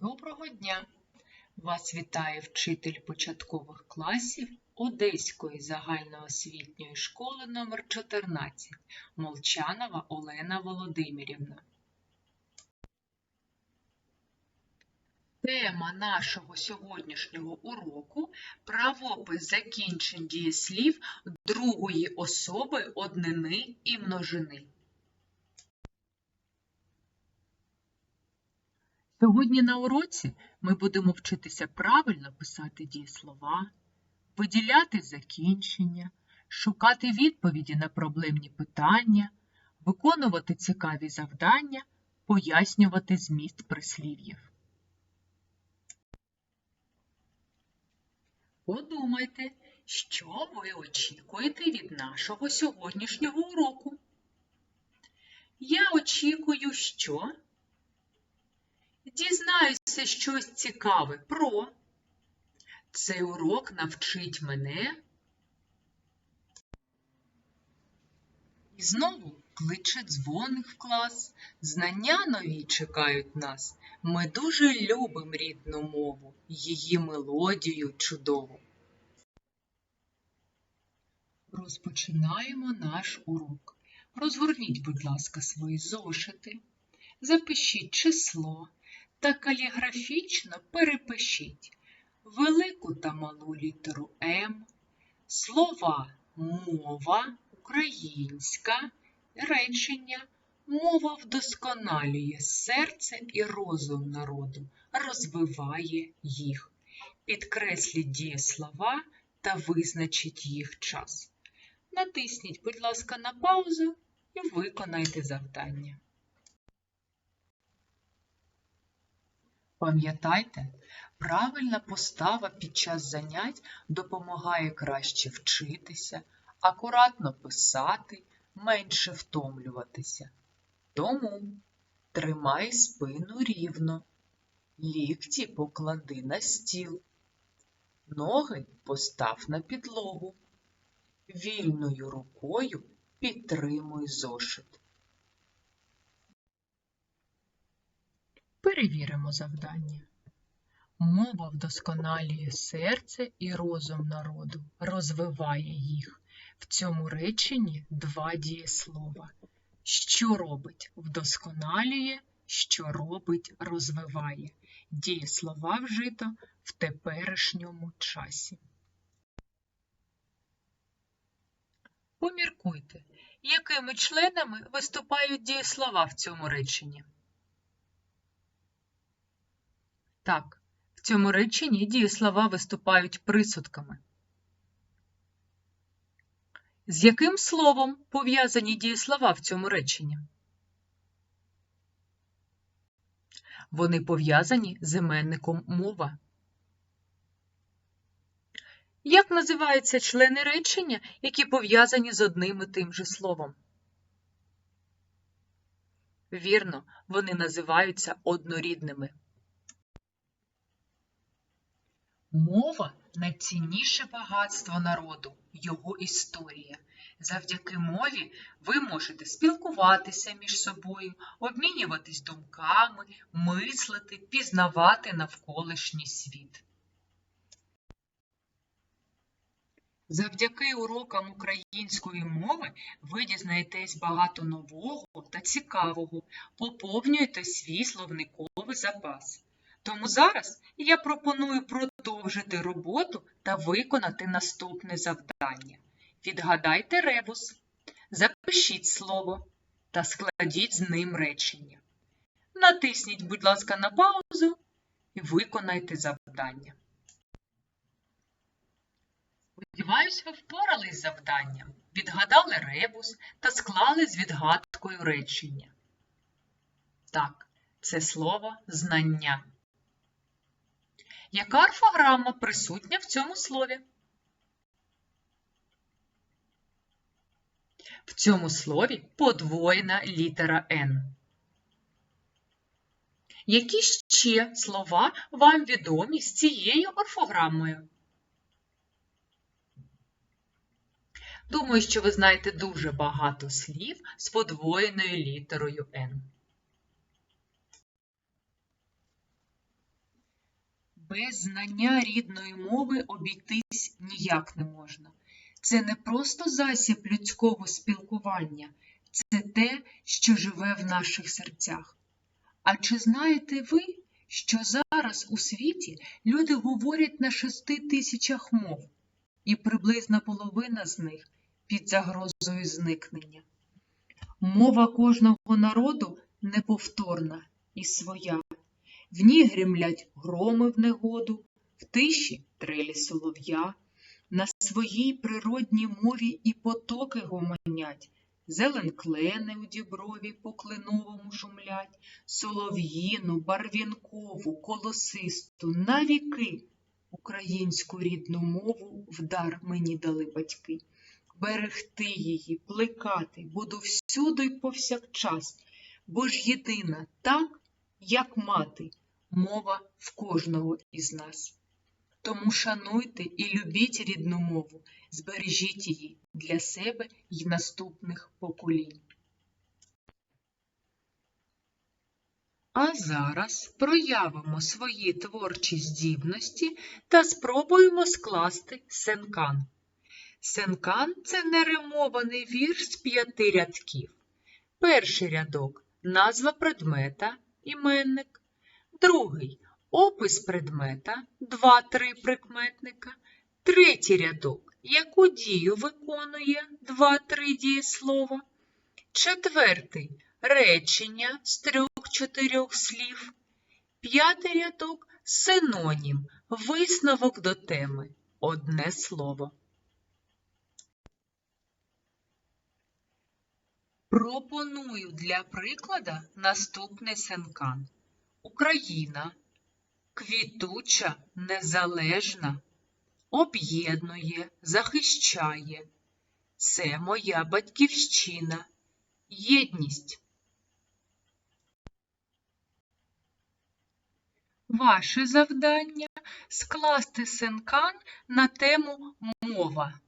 Доброго дня! Вас вітає вчитель початкових класів Одеської загальноосвітньої школи номер 14 Молчанова Олена Володимирівна. Тема нашого сьогоднішнього уроку правопис закінчень дієслів другої особи однини і множини. Сьогодні на уроці ми будемо вчитися правильно писати дієслова, виділяти закінчення, шукати відповіді на проблемні питання, виконувати цікаві завдання, пояснювати зміст прислів'їв. Подумайте, що ви очікуєте від нашого сьогоднішнього уроку. Я очікую, що Дізнаюся щось цікаве про. Цей урок навчить мене. І знову кличе дзвоник в клас. Знання нові чекають нас. Ми дуже любимо рідну мову, її мелодію чудову. Розпочинаємо наш урок. Розгорніть, будь ласка, свої зошити. Запишіть число та каліграфічно перепишіть велику та малу літеру М, слова мова, українська, речення, мова вдосконалює серце і розум народу, розвиває їх. Підкресліть дієслова та визначіть їх час. Натисніть, будь ласка, на паузу і виконайте завдання. Пам'ятайте, правильна постава під час занять допомагає краще вчитися, акуратно писати, менше втомлюватися. Тому тримай спину рівно, лікті поклади на стіл, ноги постав на підлогу, вільною рукою підтримуй зошит. Перевіримо завдання. Мова вдосконалює серце і розум народу, розвиває їх. В цьому реченні два дієслова. Що робить вдосконалює, що робить розвиває. Дієслова вжито в теперішньому часі. Поміркуйте, якими членами виступають дієслова в цьому реченні. Так, в цьому реченні дієслова виступають присудками. З яким словом пов'язані дієслова в цьому реченні? Вони пов'язані з іменником мова. Як називаються члени речення, які пов'язані з одним і тим же словом? Вірно, вони називаються однорідними. Мова найцінніше багатство народу, його історія. Завдяки мові ви можете спілкуватися між собою, обмінюватись думками, мислити, пізнавати навколишній світ. Завдяки урокам української мови ви дізнаєтесь багато нового та цікавого, поповнюєте свій словниковий запас. Тому зараз я пропоную продовжити роботу та виконати наступне завдання. Відгадайте ребус, запишіть слово та складіть з ним речення. Натисніть, будь ласка, на паузу і виконайте завдання. Сподіваюсь, ви впорались з завданням, відгадали ребус та склали з відгадкою речення. Так, це слово знання. Яка орфограма присутня в цьому слові? В цьому слові подвоєна літера Н. Які ще слова вам відомі з цією орфограмою? Думаю, що ви знаєте дуже багато слів з подвоєною літерою Н. Без знання рідної мови обійтись ніяк не можна. Це не просто засіб людського спілкування, це те, що живе в наших серцях. А чи знаєте ви, що зараз у світі люди говорять на шести тисячах мов, і приблизна половина з них під загрозою зникнення? Мова кожного народу неповторна і своя. В ній гримлять громи в негоду, в тиші трелі солов'я, на своїй природній мові і потоки гомонять, зелен клени у діброві по кленовому шумлять, солов'їну, барвінкову, колосисту, навіки українську рідну мову в дар мені дали батьки. Берегти її, плекати буду всюди й повсякчас, бо ж єдина так, як мати, мова в кожного із нас. Тому шануйте і любіть рідну мову, збережіть її для себе й наступних поколінь. А зараз проявимо свої творчі здібності та спробуємо скласти сенкан. Сенкан це неримований вірш з п'яти рядків. Перший рядок назва предмета, іменник. Другий опис предмета, два-три прикметника. Третій рядок яку дію виконує два-три дієслова. Четвертий речення з трьох-чотирьох слів. П'ятий рядок синонім, висновок до теми. Одне слово. Пропоную для прикладу наступний сенкан. Україна квітуча, незалежна, об'єднує, захищає. Це моя батьківщина, єдність. Ваше завдання скласти сенкан на тему мова.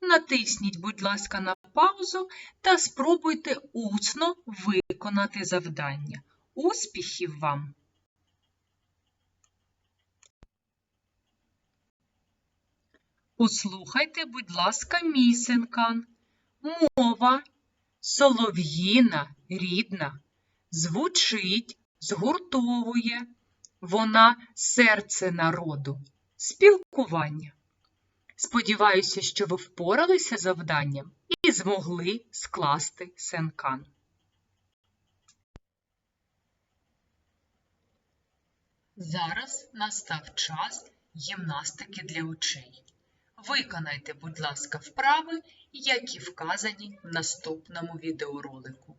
Натисніть, будь ласка, на паузу та спробуйте усно виконати завдання. Успіхів вам! Послухайте, будь ласка, мій сенкан. Мова солов'їна, рідна, звучить, згуртовує. Вона серце народу, спілкування. Сподіваюся, що ви впоралися завданням і змогли скласти сенкан. Зараз настав час гімнастики для очей. Виконайте, будь ласка, вправи, які вказані в наступному відеоролику.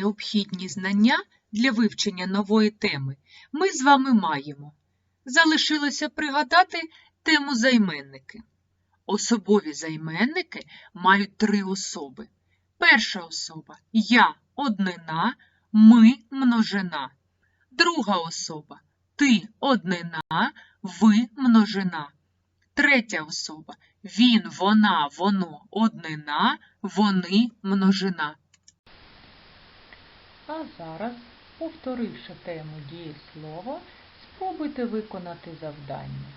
Необхідні знання для вивчення нової теми ми з вами маємо. Залишилося пригадати тему займенники. Особові займенники мають три особи. Перша особа я однина, ми множина. Друга особа ти однина, ви множина. Третя особа він, вона, воно однина, вони множина. А зараз, повторивши тему дієслова, спробуйте виконати завдання.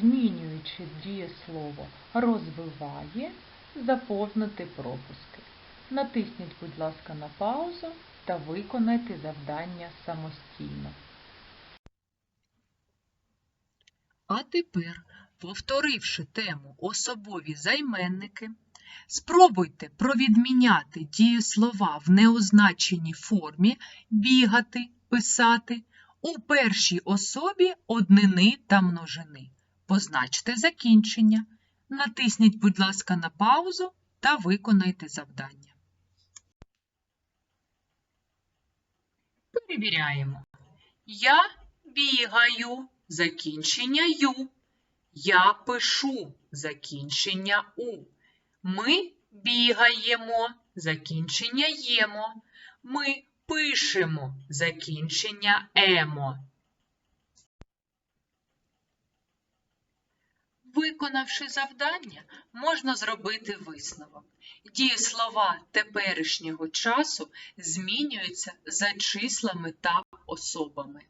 Змінюючи дієслово розвиває, заповнити пропуски. Натисніть, будь ласка, на паузу та виконайте завдання самостійно. А тепер, повторивши тему особові займенники, спробуйте провідміняти дієслова в неозначеній формі бігати, писати у першій особі однини та множини. Позначте закінчення. Натисніть, будь ласка, на паузу та виконайте завдання. Перевіряємо. Я бігаю. Закінчення ю. Я пишу закінчення у. Ми бігаємо закінчення ємо. Ми пишемо закінчення емо. Виконавши завдання, можна зробити висновок. Дієслова теперішнього часу змінюються за числами та особами.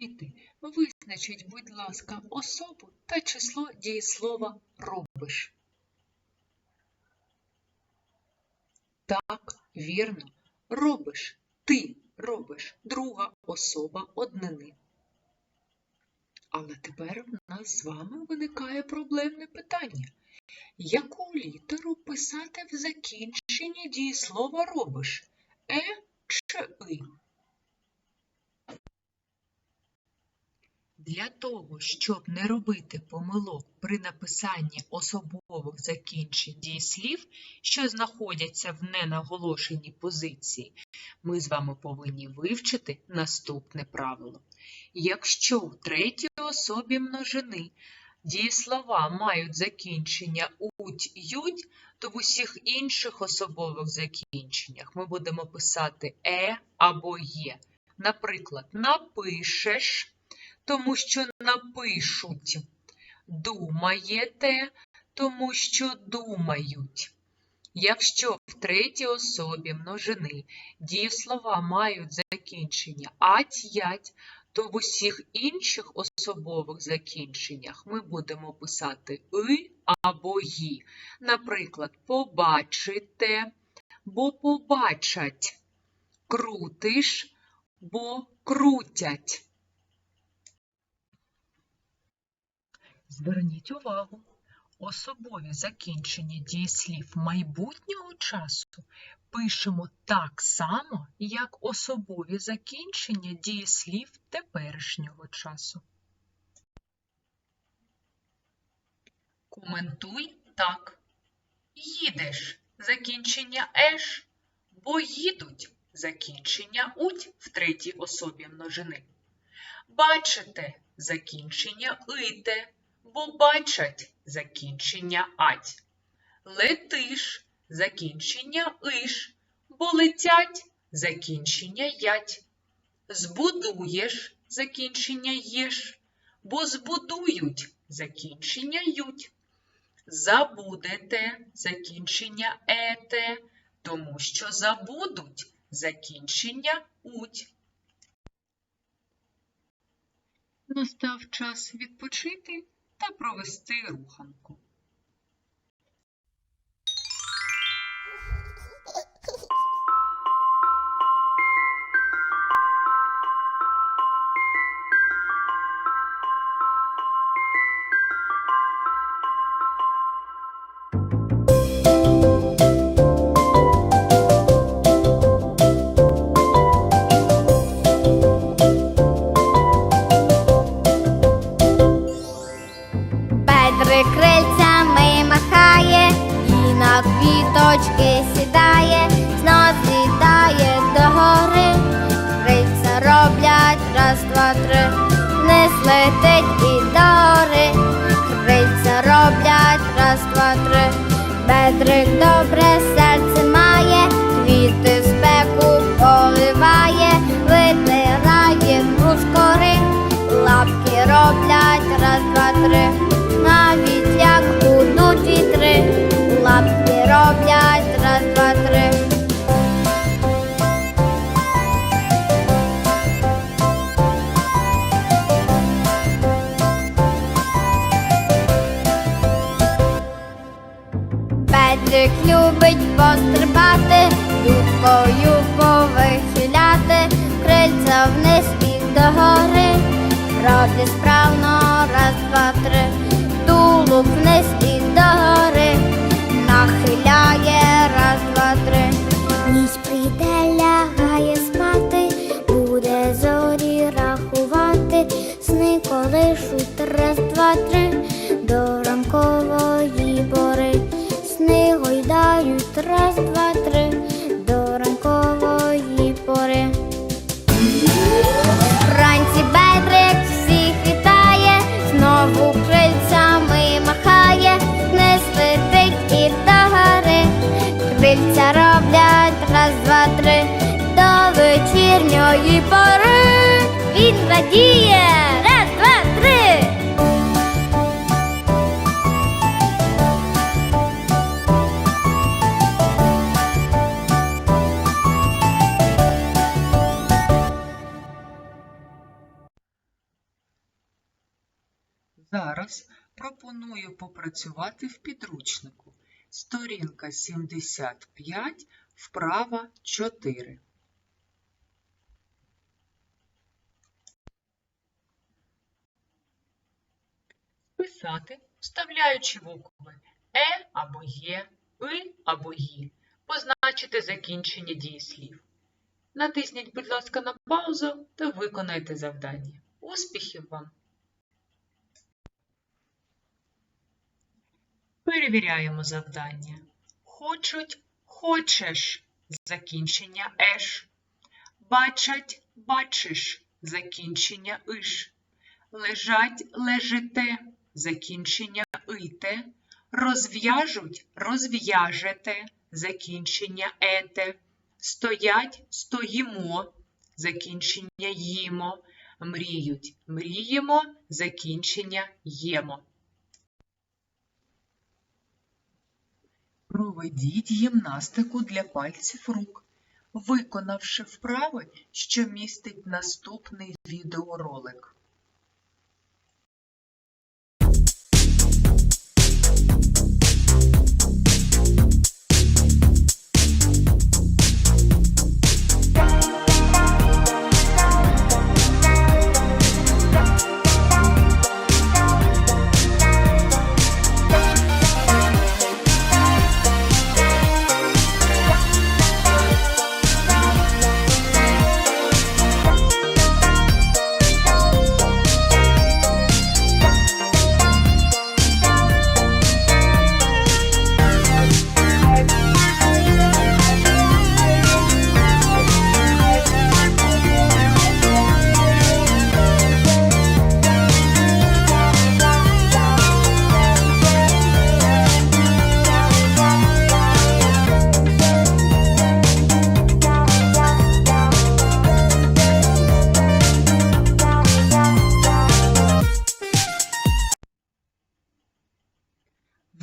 Діти, визначіть, будь ласка, особу та число дієслова робиш. Так, вірно, робиш. Ти робиш друга особа однини. Але тепер в нас з вами виникає проблемне питання. Яку літеру писати в закінченні дієслова робиш? Е чи И? Для того, щоб не робити помилок при написанні особових закінчень дієслів, що знаходяться в ненаголошеній позиції, ми з вами повинні вивчити наступне правило. Якщо в третій особі множини дієслова мають закінчення уть ють, то в усіх інших особових закінченнях ми будемо писати е або є. Наприклад, напишеш тому що напишуть. Думаєте, тому що думають. Якщо в третій особі множини дієслова мають закінчення ать-ять, то в усіх інших особових закінченнях ми будемо писати и або ї. Наприклад, побачите, бо побачать, крутиш, бо крутять. Зверніть увагу, особові закінчення дієслів майбутнього часу пишемо так само, як особові закінчення дієслів теперішнього часу. Коментуй так. Їдеш закінчення еш, бо їдуть закінчення уть в третій особі множини. Бачите закінчення ите бо бачать закінчення ать. Летиш закінчення иш, бо летять закінчення ять. Збудуєш закінчення єш, бо збудують закінчення ють. Забудете закінчення ете, тому що забудуть закінчення уть. Настав час відпочити та провести руханку. Вниз вечірньої пори. Він радіє, раз, два, три. Зараз пропоную попрацювати в підручнику. Сторінка 75, вправа 4. Писати, вставляючи букви Е або Є, И або Ї. Позначити закінчення дієслів. Натисніть, будь ласка, на паузу та виконайте завдання. Успіхів вам! Перевіряємо завдання. Хочуть, хочеш закінчення еш. Бачать, бачиш закінчення иш. Лежать, лежите закінчення ите. Розв'яжуть, розв'яжете закінчення ете. Стоять, стоїмо закінчення їмо. Мріють, мріємо закінчення ємо. Проведіть гімнастику для пальців рук, виконавши вправи, що містить наступний відеоролик.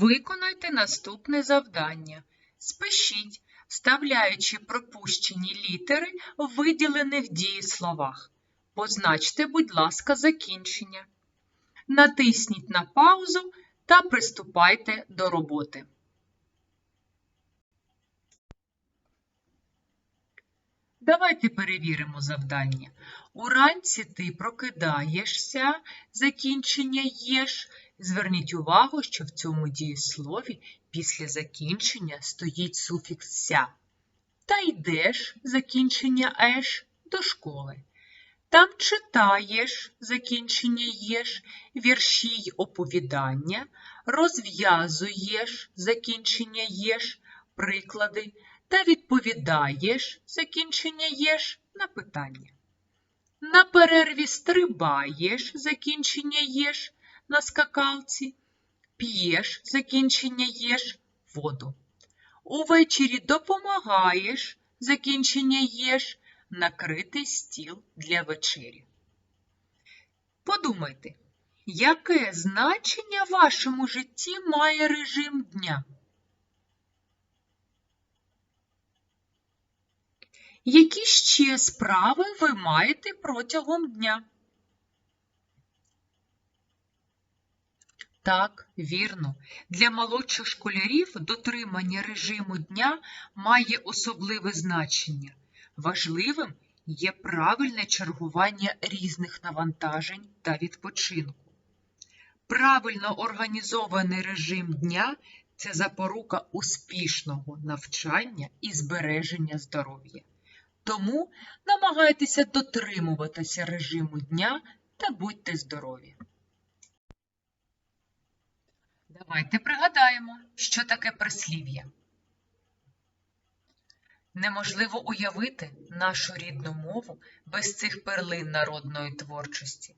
Виконайте наступне завдання. Спишіть, вставляючи пропущені літери в виділених дієсловах. Позначте, будь ласка, закінчення. Натисніть на паузу та приступайте до роботи. Давайте перевіримо завдання. Уранці ти прокидаєшся, закінчення єш. Зверніть увагу, що в цьому дієслові після закінчення стоїть суфікс ся. Та йдеш закінчення еш до школи. Там читаєш закінчення єш, вірші й оповідання, розв'язуєш закінчення єш, приклади та відповідаєш закінчення єш на питання. На перерві стрибаєш закінчення єш на скакалці, п'єш закінчення єш воду. Увечері допомагаєш закінчення єш накрити стіл для вечері. Подумайте, яке значення в вашому житті має режим дня? Які ще справи ви маєте протягом дня? Так, вірно. Для молодших школярів дотримання режиму дня має особливе значення. Важливим є правильне чергування різних навантажень та відпочинку. Правильно організований режим дня це запорука успішного навчання і збереження здоров'я. Тому намагайтеся дотримуватися режиму дня та будьте здорові. Давайте пригадаємо, що таке прислів'я. Неможливо уявити нашу рідну мову без цих перлин народної творчості.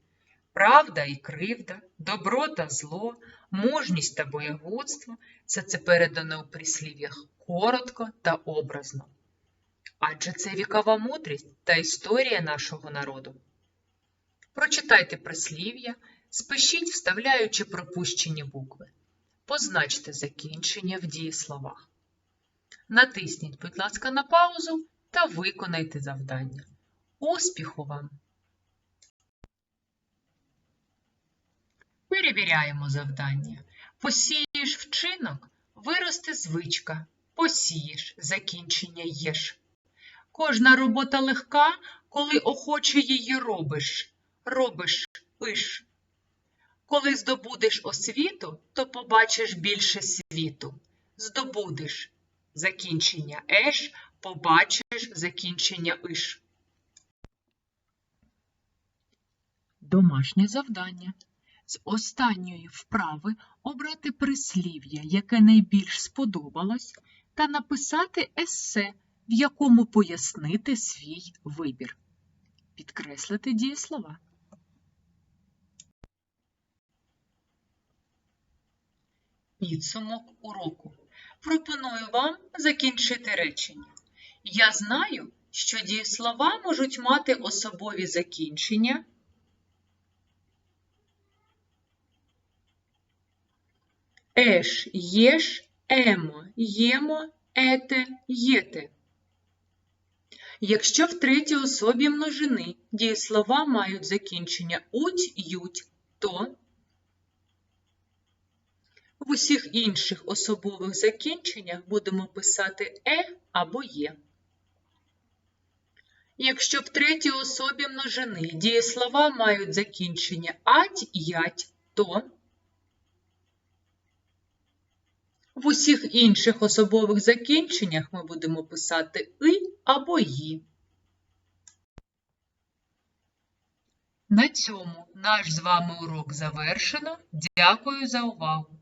Правда і кривда, добро та зло, мужність та боягудство це це передано у прислів'ях коротко та образно. Адже це вікова мудрість та історія нашого народу. Прочитайте прислів'я, спишіть, вставляючи пропущені букви. Позначте закінчення в дієсловах. Натисніть, будь ласка, на паузу та виконайте завдання. Успіху вам! Перевіряємо завдання. Посієш вчинок, виросте звичка. Посієш закінчення єш. Кожна робота легка, коли охоче її робиш. Робиш пиш. Коли здобудеш освіту, то побачиш більше світу. Здобудеш закінчення еш, побачиш закінчення иш. Домашнє завдання. З останньої вправи обрати прислів'я, яке найбільш сподобалось, та написати есе, в якому пояснити свій вибір. Підкреслити дієслова. Підсумок уроку. Пропоную вам закінчити речення. Я знаю, що дієслова можуть мати особові закінчення. Еш, єш, емо, ємо, ете, єте. Якщо в третій особі множини дієслова мають закінчення уть, ють, то в усіх інших особових закінченнях будемо писати е або є. Якщо в третій особі множини дієслова мають закінчення ать, ять, то в усіх інших особових закінченнях ми будемо писати и або ї. На цьому наш з вами урок завершено. Дякую за увагу!